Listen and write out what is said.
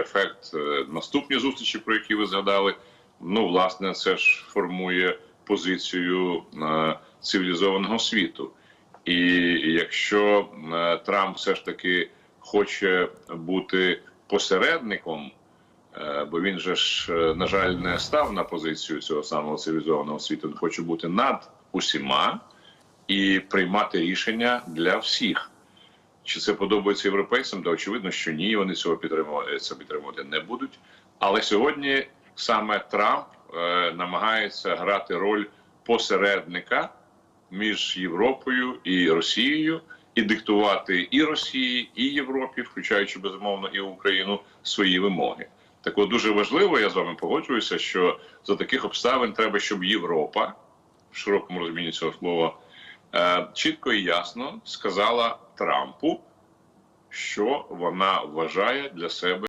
ефект е, наступні зустрічі, про які ви згадали. Ну, власне, це ж формує позицію е, цивілізованого світу. І якщо е, Трамп все ж таки хоче бути посередником, бо він же ж, на жаль, не став на позицію цього самого цивілізованого світу, він хоче бути над усіма і приймати рішення для всіх. Чи це подобається європейцям? Та очевидно, що ні, вони цього підтримувати, це підтримувати не будуть. Але сьогодні саме Трамп е, намагається грати роль посередника між Європою і Росією, і диктувати і Росії, і Європі, включаючи безумовно і Україну, свої вимоги. Так от дуже важливо, я з вами погоджуюся, що за таких обставин треба, щоб Європа в широкому розумінні цього слова е, чітко і ясно сказала Трампу, що вона вважає для себе.